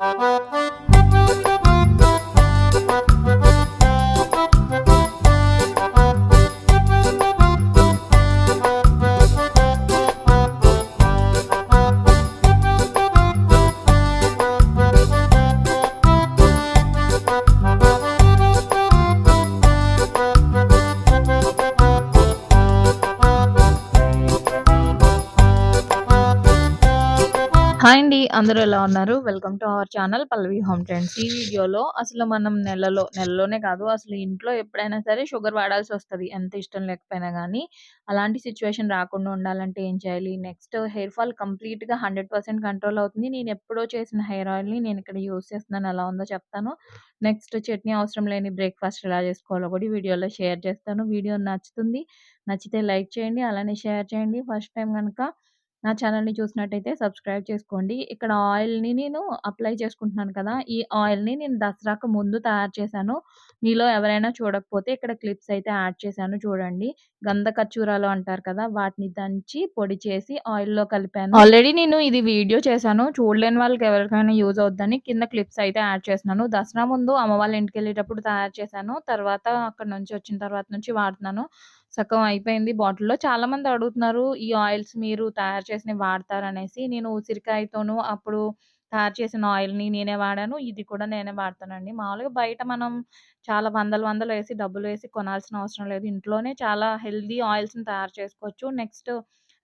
Música అందరూ ఎలా ఉన్నారు? Welcome to our channel Pallavi home trends. ఈ వీడియోలో అసలు మనం నెలలో నెలలోనే కాదు అసలు ఇంట్లో ఎప్పుడైనా సరే షుగర్ వాడాల్సి వస్తుంది ఎంత ఇష్టం లేకపోయినా కానీ అలాంటి సిచ్యువేషన్ రాకుండా ఉండాలంటే ఏం చేయాలి? నెక్స్ట్ హెయిర్ ఫాల్ కంప్లీట్‌గా 100% కంట్రోల్ అవుతుంది. నేను ఎప్పుడో చేసిన హెయిర్ ఆయిల్‌ని నేను ఇక్కడ యూజ్ చేస్తున్నాను. ఎలా ఉందో చెప్తాను. నెక్స్ట్ చట్నీ అవసరం లేని బ్రేక్‌ఫాస్ట్ ఎలా చేసుకోవాలో కూడా వీడియోలో షేర్ చేస్తాను. వీడియో నచ్చుతుంది. నచ్చితే లైక్ చేయండి. అలానే షేర్ చేయండి. ఫస్ట్ టైం కనుక నా ఛానల్‌ని చూసినట్టయితే సబ్స్క్రైబ్ చేసుకోండి. ఇక్కడ ఆయిల్‌ని నేను అప్లై చేసుకుంటున్నాను కదా! ఈ ఆయిల్‌ని నేను దసరాకు ముందు తయారు చేశాను. మీలో ఎవరైనా చూడకపోతే ఇక్కడ క్లిప్స్ అయితే యాడ్ చేశాను చూడండి. గంధ ఖర్చూరాలు అంటారు కదా! వాటిని దంచి పొడి చేసి ఆయిల్‌లో కలిపాను. ఆల్రెడీ నేను ఇది వీడియో చేశాను. చూడలేని వాళ్ళకి ఎవరికైనా యూజ్ అవుద్దని కింద క్లిప్స్ అయితే యాడ్ చేస్తున్నాను. దసరా ముందు అమ్మ వాళ్ళ ఇంటికెళ్ళేటప్పుడు తయారు చేశాను. తర్వాత అక్కడి నుంచి వచ్చిన తర్వాత నుంచి వాడుతున్నాను. సగం అయిపోయింది బాటిల్‌లో. చాలామంది అడుగుతున్నారు ఈ ఆయిల్స్ మీరు తయారు చేసినవి వాడతారనేసి. నేను ఉసిరికాయతోను అప్పుడు తయారు చేసిన ఆయిల్‌ని నేనే వాడాను. ఇది కూడా నేనే వాడతానండి. మామూలుగా బయట మనం చాలా వందలు వందలు వేసి డబ్బులు వేసి కొనాల్సిన అవసరం లేదు. ఇంట్లోనే చాలా హెల్తీ ఆయిల్స్‌ని తయారు చేసుకోవచ్చు. నెక్స్ట్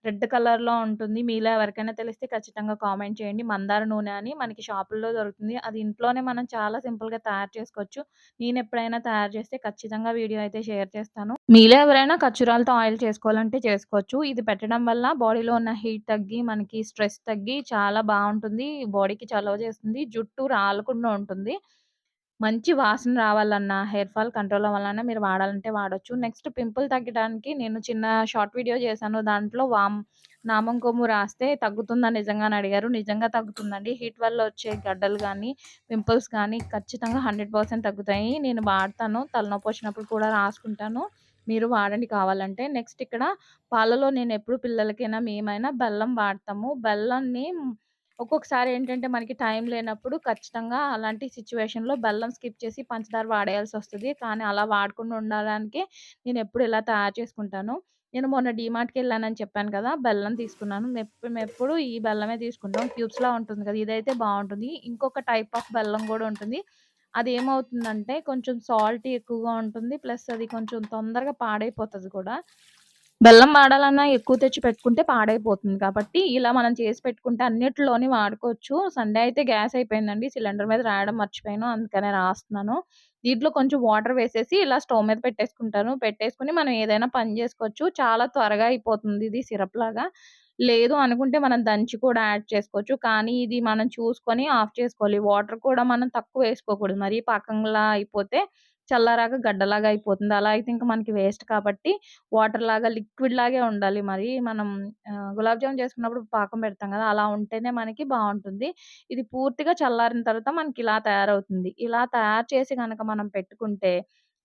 రెడ్ కలర్‌లో ఉంటుంది. మీలో ఎవరికైనా తెలిస్తే ఖచ్చితంగా కామెంట్ చేయండి. మందార నూనె అని మనకి షాపుల్లో దొరుకుతుంది. అది ఇంట్లోనే మనం చాలా సింపుల్‌గా తయారు చేసుకోవచ్చు. నేను ఎప్పుడైనా తయారు చేస్తే ఖచ్చితంగా వీడియో అయితే షేర్ చేస్తాను. మీలో ఎవరైనా ఖర్జూరాలతో ఆయిల్ చేసుకోవాలంటే చేసుకోవచ్చు. ఇది పెట్టడం వల్ల బాడీలో ఉన్న హీట్ తగ్గి, మనకి స్ట్రెస్ తగ్గి చాలా బాగుంటుంది బాడీకి చలవ చేస్తుంది. జుట్టు రాలకుండా ఉంటుంది. మంచి వాసన రావాలన్నా, హెయిర్ ఫాల్ కంట్రోల్ అవ్వాలన్నా మీరు వాడాలంటే వాడచ్చు నెక్స్ట్ పింపుల్ తగ్గడానికి నేను చిన్న షార్ట్ వీడియో చేశాను. దాంట్లో వామ్ నామం కొమ్ము రాస్తే తగ్గుతుందా నిజంగా అని అడిగారు. నిజంగా తగ్గుతుందండి. హీట్ వల్ల వచ్చే గడ్డలు కానీ పింపుల్స్ కానీ ఖచ్చితంగా 100% తగ్గుతాయి. నేను వాడతాను. తలనొప్పి వచ్చినప్పుడు కూడా రాసుకుంటాను. మీరు వాడండి కావాలంటే. నెక్స్ట్ ఇక్కడ పాలలో నేను ఎప్పుడు పిల్లలకైనా, మేమైనా బెల్లం వాడతాము. బెల్లాన్ని ఒక్కొక్కసారి ఏంటంటే మనకి టైం లేనప్పుడు ఖచ్చితంగా అలాంటి సిచ్యువేషన్లో బెల్లం స్కిప్ చేసి పంచదార వాడేయాల్సి వస్తుంది కానీ అలా వాడకుండా ఉండడానికి నేను ఎప్పుడు ఇలా తయారు చేసుకుంటాను. నేను మొన్న డీమార్ట్‌కెళ్ళానని చెప్పాను కదా! బెల్లం తీసుకున్నాను. మెప్పు మేమెప్పుడు ఈ బెల్లమే తీసుకుంటాం. క్యూబ్స్‌లా ఉంటుంది కదా! ఇదైతే బాగుంటుంది ఇంకొక టైప్ ఆఫ్ బెల్లం కూడా ఉంటుంది. అది ఏమవుతుందంటే కొంచెం సాల్ట్ ఎక్కువగా ఉంటుంది. ప్లస్ అది కొంచెం తొందరగా పాడైపోతుంది కూడా. బెల్లం వాడాలన్నా ఎక్కువ తెచ్చి పెట్టుకుంటే పాడైపోతుంది. కాబట్టి ఇలా మనం చేసి పెట్టుకుంటే అన్నిటిలోని వాడుకోవచ్చు. సండే అయితే గ్యాస్ అయిపోయిందండి. సిలిండర్ మీద రాయడం మర్చిపోయాను. అందుకనే రాస్తున్నాను. దీంట్లో కొంచెం వాటర్ వేసేసి ఇలా స్టవ్ మీద పెట్టేసుకుంటాను. పెట్టేసుకొని మనం ఏదైనా పని చేసుకోవచ్చు. చాలా త్వరగా అయిపోతుంది ఇది సిరప్ లాగా. లేదు అనుకుంటే మనం దంచి కూడా యాడ్ చేసుకోవచ్చు. కానీ ఇది మనం చూసుకొని ఆఫ్ చేసుకోవాలి. వాటర్ కూడా మనం తక్కువ వేసుకోకూడదు. మరి పాకంలా అయిపోతే చల్లారాక గడ్డలాగా అయిపోతుంది. అలా అయితే ఇంకా మనకి వేస్ట్ కాబట్టి వాటర్ లాగా లిక్విడ్ లాగే ఉండాలి మరి. మనం గులాబ్ జామ్ చేసుకున్నప్పుడు పాకం పెడతాం కదా! అలా ఉంటేనే మనకి బాగుంటుంది ఇది పూర్తిగా చల్లారిన తర్వాత మనకి ఇలా తయారవుతుంది. ఇలా తయారు చేసి కనుక మనం పెట్టుకుంటే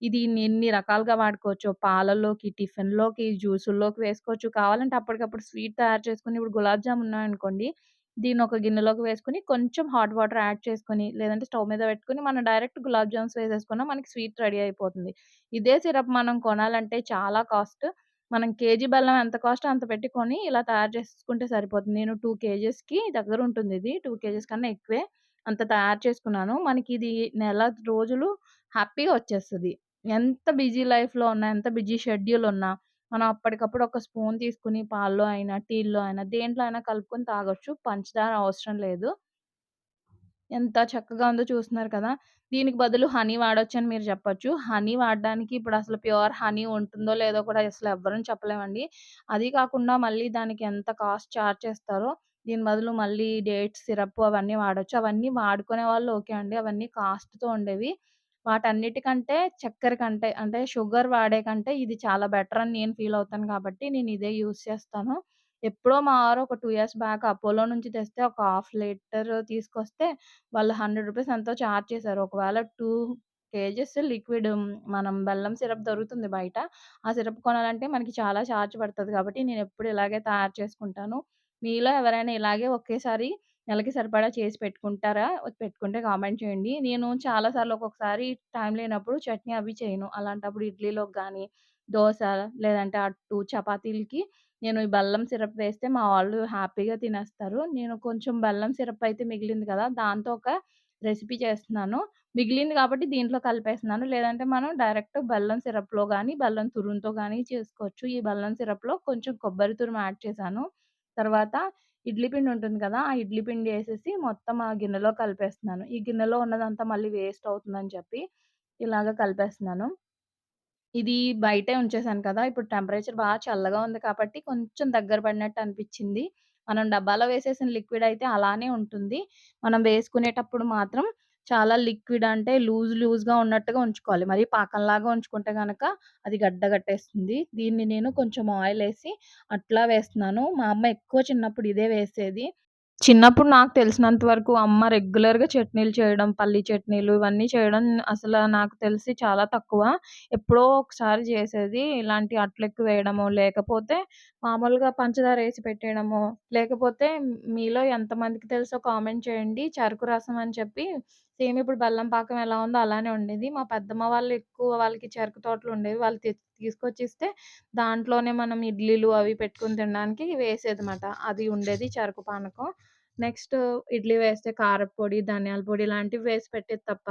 ఇది ఎన్ని రకాలుగా వాడుకోవచ్చు పాలల్లోకి, టిఫిన్‌లోకి, జ్యూసుల్లోకి వేసుకోవచ్చు. కావాలంటే అప్పటికప్పుడు స్వీట్ తయారు చేసుకుని ఇప్పుడు గులాబ్ జామ్ ఉన్నాయనుకోండి దీన్ని ఒక గిన్నెలోకి వేసుకొని కొంచెం హాట్ వాటర్ యాడ్ చేసుకొని, లేదంటే స్టవ్ మీద పెట్టుకొని మనం డైరెక్ట్ గులాబ్ జామ్స్ వేసేసుకున్నా మనకి స్వీట్ రెడీ అయిపోతుంది. ఇదే సిరప్ మనం కొనాలంటే చాలా కాస్ట్. మనం కేజీ బెల్లం ఎంత కాస్ట్ అంత పెట్టుకొని ఇలా తయారు చేసుకుంటే సరిపోతుంది. నేను 2 కేజీస్‌కి దగ్గరుంటుందిది. 2 కేజీస్ కన్నా ఎక్కువే. అంత తయారు చేసుకున్నాను. మనకి ఇది నెల రోజులు హ్యాపీగా వచ్చేస్తుంది ఎంత బిజీ లైఫ్‌లో ఉన్నా, ఎంత బిజీ షెడ్యూల్ ఉన్నా మనం అప్పటికప్పుడు ఒక స్పూన్ తీసుకొని పాల్లో అయినా, టీల్లో అయినా దేంట్లో అయినా కలుపుకొని తాగొచ్చు. పంచదార అవసరం లేదు. ఎంత చక్కగా ఉందో చూస్తున్నారు కదా! దీనికి బదులు హనీ వాడొచ్చని మీరు చెప్పొచ్చు. హనీ వాడడానికి ఇప్పుడసలు ప్యూర్ హనీ ఉంటుందో లేదో కూడా అసలు ఎవ్వరం చెప్పలేమండి. అది కాకుండా మళ్ళీ దానికి ఎంత కాస్ట్ చార్జ్ చేస్తారో, దీని బదులు మళ్ళీ డేట్స్ సిరప్ అవన్నీ వాడొచ్చు. అవన్నీ వాడుకునే వాళ్ళు ఓకే అండి. అవన్నీ కాస్ట్‌తో ఉండేవి. వాటన్నిటికంటే చక్కెర కంటే అంటే షుగర్ వాడే కంటే ఇది చాలా బెటర్ అని నేను ఫీల్ అవుతాను కాబట్టి నేను ఇదే యూస్ చేస్తాను. ఎప్పుడో మా వారు ఒక టూ ఇయర్స్ బ్యాక్ అపోలో నుంచి తెస్తే ఒక హాఫ్ లీటర్ తీసుకొస్తే వాళ్ళు హండ్రెడ్ రూపీస్ ఎంతో చార్జ్ చేశారు. ఒకవేళ టూ కేజీస్ లిక్విడ్ మనం బెల్లం సిరప్ దొరుకుతుంది బయట. ఆ సిరప్ కొనాలంటే మనకి చాలా చార్జ్ పడుతుంది కాబట్టి నేను ఎప్పుడు ఇలాగే తయారు చేసుకుంటాను. మీలో ఎవరైనా ఇలాగే ఒకేసారి నెలకి సరిపడా చేసి పెట్టుకుంటారా? పెట్టుకుంటే కామెంట్ చేయండి. నేను చాలా సార్లు ఒక్కొక్కసారి టైం లేనప్పుడు చట్నీ అవి చేయను. అలాంటప్పుడు ఇడ్లీలోకి కానీ దోశ లేదంటే అట్టు, చపాతీలకి నేను ఈ బెల్లం సిరప్ వేస్తే మా వాళ్ళు హ్యాపీగా తినేస్తారు. నేను కొంచెం బెల్లం సిరప్ అయితే మిగిలింది కదా! దాంతో ఒక రెసిపీ చేస్తున్నాను. మిగిలింది కాబట్టి దీంట్లో కలిపేస్తున్నాను. లేదంటే మనం డైరెక్ట్ బెల్లం సిరప్‌లో కానీ బెల్లం తురుముతో కానీ చేసుకోవచ్చు. ఈ బెల్లం సిరప్‌లో కొంచెం కొబ్బరి తురుము యాడ్ చేశాను. తర్వాత ఇడ్లీ పిండి ఉంటుంది కదా! ఆ ఇడ్లీ పిండి వేసేసి మొత్తం ఆ గిన్నెలో కలిపేస్తున్నాను. ఈ గిన్నెలో ఉన్నదంతా మళ్ళీ వేస్ట్ అవుతుందని చెప్పి ఇలాగ కలిపేస్తున్నాను. ఇది బయటే ఉంచేసాను కదా! ఇప్పుడు టెంపరేచర్ బాగా చల్లగా ఉంది కాబట్టి కొంచెం దగ్గర పడినట్టు అనిపించింది మనం డబ్బాలో వేసేసిన లిక్విడ్ అయితే అలానే ఉంటుంది. మనం వేసుకునేటప్పుడు మాత్రం చాలా లిక్విడ్ అంటే లూజ్ లూజ్‌గా ఉన్నట్టుగా ఉంచుకోవాలి. మరీ పాకంలాగా ఉంచుకుంటే కనుక అది గడ్డ కట్టేస్తుంది. దీన్ని నేను కొంచెం ఆయిల్ వేసి అట్లా వేస్తున్నాను. మా అమ్మ ఎక్కువ చిన్నప్పుడు ఇదే వేసేది. చిన్నప్పుడు నాకు తెలిసినంత వరకు అమ్మ రెగ్యులర్‌గా చట్నీలు చేయడం, పల్లి చట్నీలు ఇవన్నీ చేయడం అసలు నాకు తెలిసి చాలా తక్కువ. ఎప్పుడో ఒకసారి చేసేది. ఇలాంటి అట్లెక్కు వేయడమో, లేకపోతే మామూలుగా పంచదార వేసి పెట్టేయడమో, లేకపోతే మీలో ఎంతమందికి తెలుసో కామెంట్ చేయండి. చెరుకు రసం అని చెప్పి సేమ్ ఇప్పుడు బెల్లం పాకం ఎలా ఉందో అలానే ఉండేది. మా పెద్దమ్మ వాళ్ళు ఎక్కువ వాళ్ళకి చెరుకు తోటలుండేవి. వాళ్ళు తీసుకొచ్చి ఇస్తే దాంట్లోనే మనం ఇడ్లీలు అవి పెట్టుకొని తినడానికి వేసేదమాట. అది ఉండేది చెరుకు పానకం. నెక్స్ట్ ఇడ్లీ వేస్తే కారపొడి ధనియాల పొడి ఇలాంటివి వేసి పెట్టేది తప్ప,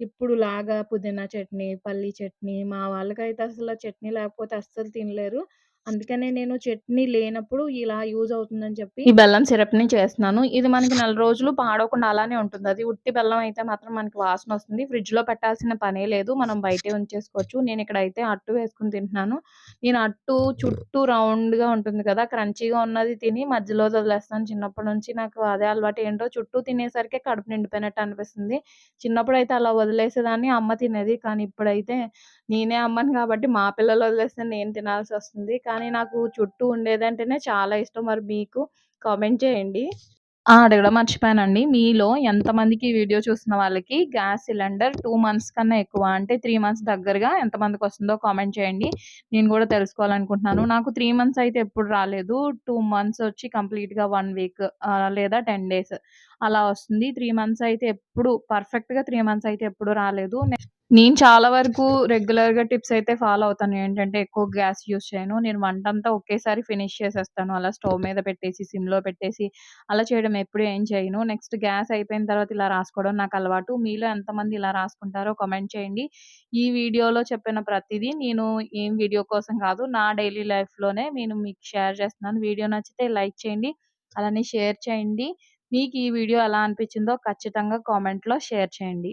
ఇప్పుడు లాగా పుదీనా చట్నీ, పల్లీ చట్నీ మా వాళ్ళకైతే అసలు చట్నీ లేకపోతే అస్సలు తినలేరు. అందుకనే నేను చట్నీ లేనప్పుడు ఇలా యూజ్ అవుతుందని చెప్పి ఈ బెల్లం సిరప్ని చేస్తున్నాను. ఇది మనకి నెల రోజులు పాడవకుండా అలానే ఉంటుంది. అది ఉట్టి బెల్లం అయితే మాత్రం మనకి వాసన వస్తుంది ఫ్రిడ్జ్లో పెట్టాల్సిన పనే లేదు. మనం బయటే ఉంచేసుకోవచ్చు. నేను ఇక్కడ అయితే అట్టు వేసుకొని తింటున్నాను. నేను అట్టు చుట్టూ రౌండ్‌గా ఉంటుంది కదా! క్రంచీగా ఉన్నది తిని మధ్యలో వదిలేస్తాను. చిన్నప్పటి నుంచి నాకు అదే అలవాటు. ఏంటో చుట్టూ తినేసరికి కడుపు నిండిపోయినట్టు అనిపిస్తుంది. చిన్నప్పుడు అయితే అలా వదిలేసేదాన్ని. అమ్మ తినేది. కానీ ఇప్పుడైతే నేనే అమ్మను కాబట్టి మా పిల్లలు వదిలేస్తే నేను తినాల్సి వస్తుంది కానీ నాకు చుట్టూ ఉండేదంటేనే చాలా ఇష్టం. మరి మీకు కామెంట్ చేయండి. ఆ! అడగడం మర్చిపోయానండి. మీలో ఎంతమందికి వీడియో చూసిన వాళ్ళకి గ్యాస్ సిలిండర్ టూ మంత్స్ కన్నా ఎక్కువ అంటే త్రీ మంత్స్ దగ్గరగా ఎంతమందికొస్తుందో కామెంట్ చేయండి. నేను కూడా తెలుసుకోవాలనుకుంటున్నాను. నాకు త్రీ మంత్స్ అయితే ఎప్పుడు రాలేదు. టూ మంత్స్ వచ్చి కంప్లీట్‌గా వన్ వీక్ లేదా 10 డేస్ అలా వస్తుంది. త్రీ మంత్స్ అయితే ఎప్పుడు పర్ఫెక్ట్‌గా త్రీ మంత్స్ అయితే ఎప్పుడు రాలేదు. నెక్స్ట్ నేను చాలా వరకు రెగ్యులర్‌గా టిప్స్ అయితే ఫాలో అవుతాను. ఏంటంటే ఎక్కువ గ్యాస్ యూజ్ చేయను. నేను వంట అంతా ఒకేసారి ఫినిష్ చేసేస్తాను. అలా స్టవ్ మీద పెట్టేసి, సిమ్‌లో పెట్టేసి అలా చేయడం ఎప్పుడు ఏం చేయను. నెక్స్ట్ గ్యాస్ అయిపోయిన తర్వాత ఇలా రాసుకోవడం నాకు అలవాటు. మీలో ఎంతమంది ఇలా రాసుకుంటారో కామెంట్ చేయండి. ఈ వీడియోలో చెప్పిన ప్రతిదీ నేను ఏం వీడియో కోసం కాదు. నా డైలీ లైఫ్‌లోనే నేను మీకు షేర్ చేస్తున్నాను. వీడియో నచ్చితే లైక్ చేయండి. అలానే షేర్ చేయండి. మీకు ఈ వీడియో ఎలా అనిపించిందో ఖచ్చితంగా కామెంట్‌లో షేర్ చేయండి.